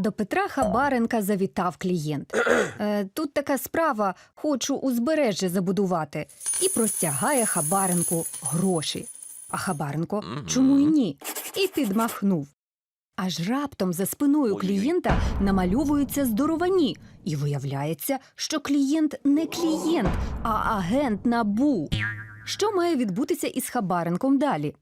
До Петра Хабаренка завітав клієнт. Е, тут така справа, хочу узбережжя забудувати. І простягає Хабаренку гроші. А Хабаренко чому й ні? І підмахнув. Аж раптом за спиною клієнта намальовуються здоровані, і виявляється, що клієнт не клієнт, а агент набу. Що має відбутися із Хабаренком далі?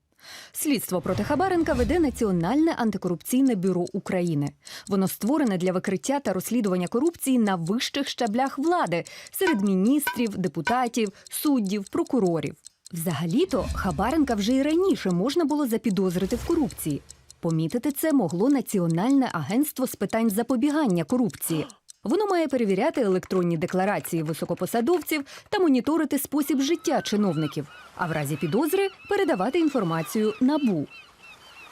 Слідство проти Хабаренка веде Національне антикорупційне бюро України. Воно створене для викриття та розслідування корупції на вищих щаблях влади серед міністрів, депутатів, суддів, прокурорів. Взагалі-то Хабаренка вже й раніше можна було запідозрити в корупції. Помітити це могло Національне агентство з питань запобігання корупції. Воно має перевіряти електронні декларації високопосадовців та моніторити спосіб життя чиновників, а в разі підозри передавати інформацію набу.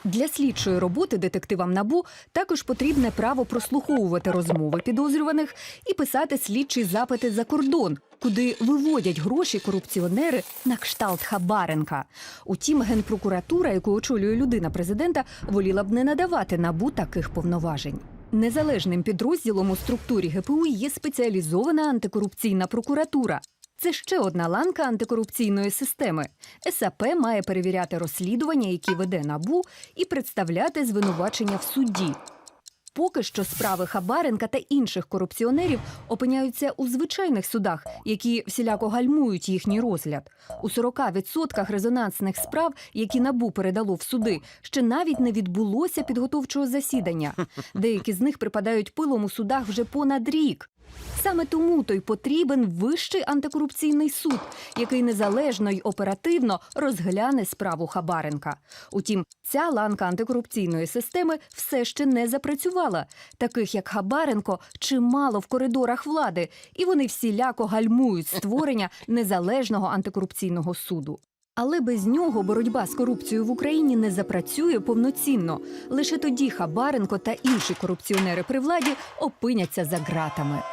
Для слідчої роботи детективам набу також потрібне право прослуховувати розмови підозрюваних і писати слідчі запити за кордон, куди виводять гроші корупціонери на кшталт Хабаренка. Утім, генпрокуратура, яку очолює людина президента, воліла б не надавати набу таких повноважень. Незалежним підрозділом у структурі ГПУ є спеціалізована антикорупційна прокуратура. Це ще одна ланка антикорупційної системи. САП має перевіряти розслідування, які веде набу, і представляти звинувачення в суді. Поки що справи Хабаренка та інших корупціонерів опиняються у звичайних судах, які всіляко гальмують їхній розгляд. У 40% резонансних справ, які набу передало в суди, ще навіть не відбулося підготовчого засідання. Деякі з них припадають пилом у судах вже понад рік. Саме тому то й потрібен вищий антикорупційний суд, який незалежно й оперативно розгляне справу Хабаренка. Утім, ця ланка антикорупційної системи все ще не запрацювала. Таких як Хабаренко чимало в коридорах влади, і вони всіляко гальмують створення незалежного антикорупційного суду. Але без нього боротьба з корупцією в Україні не запрацює повноцінно. Лише тоді Хабаренко та інші корупціонери при владі опиняться за ґратами.